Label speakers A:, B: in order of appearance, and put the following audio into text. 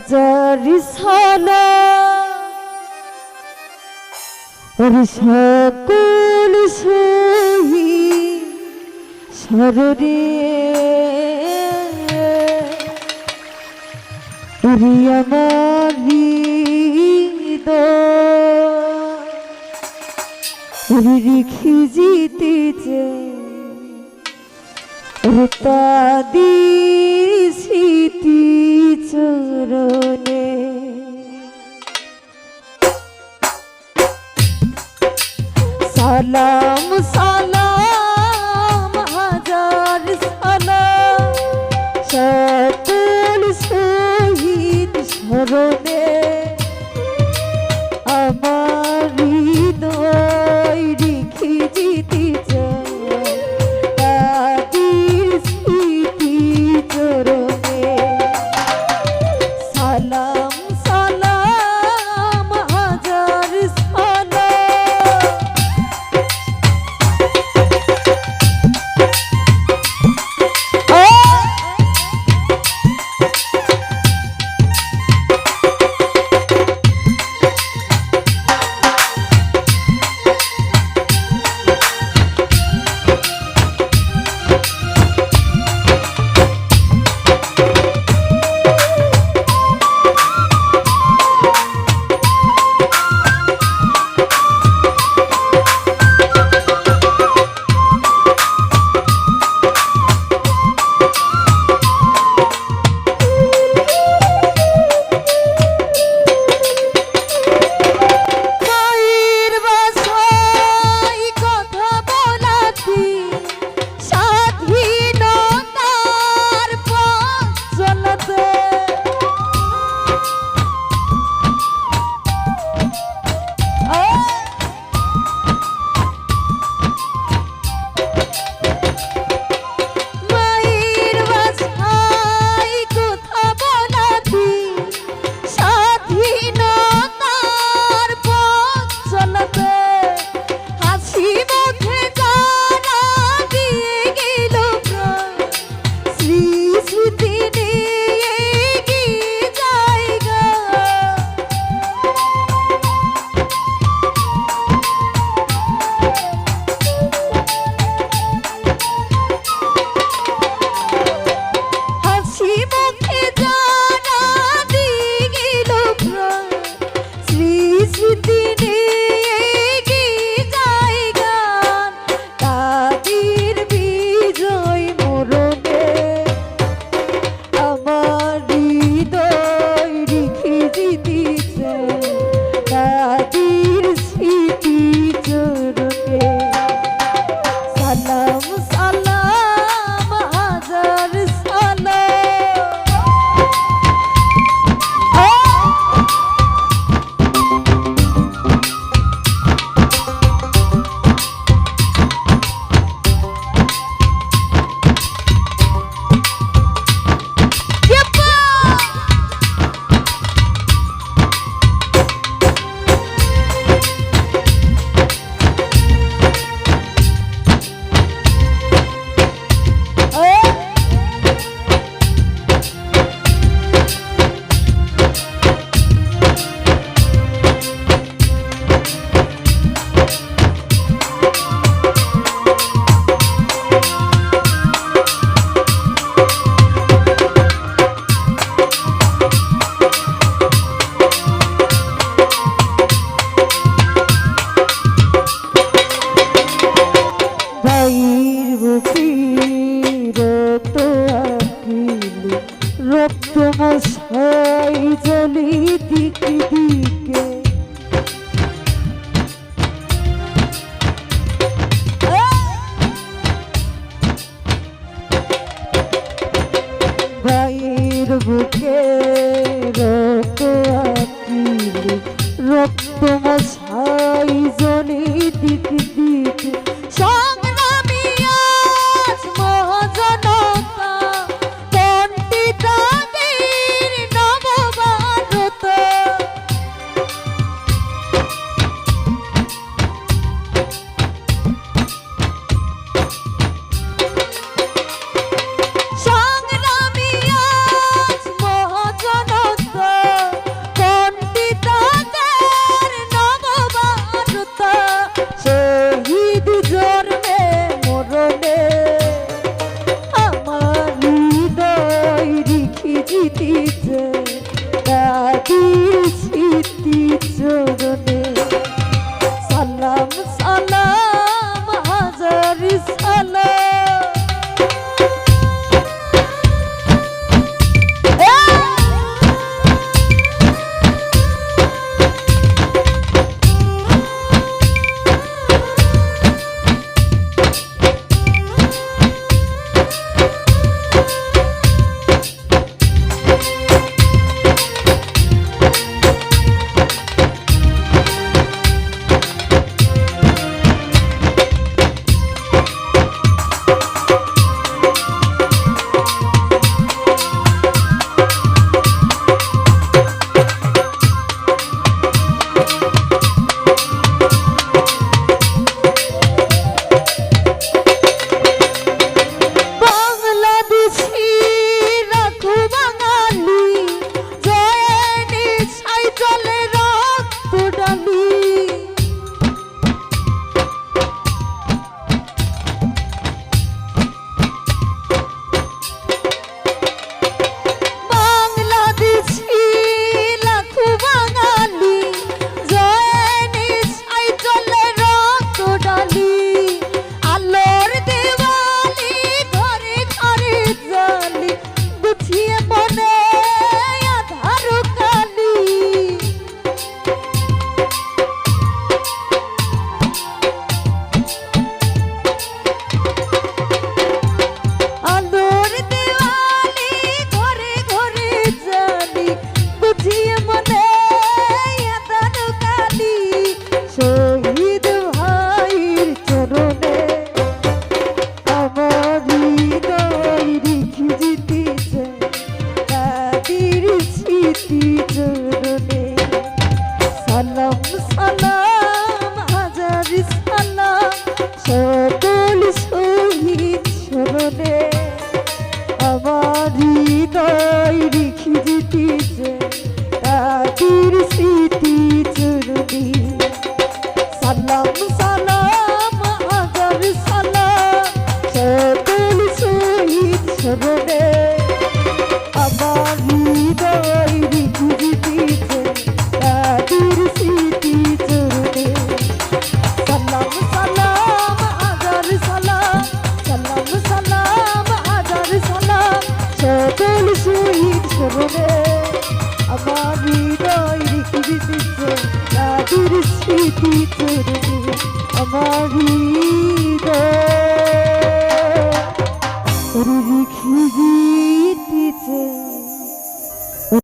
A: সালা ওরে সকল সহি সররে হৃদয় ওরে রেখে জিতে ওরে তাদের স্মৃতি চরণে সালাম সালাম হাজার সালাম। সকল শহীদ স্মরণে Thank you. সঙ্গে রেখে যেতেছে তীর স্মৃতি চরণে আমার হৃদয় রেখে দিতেছে তাদের স্মৃতি আমার হৃদয়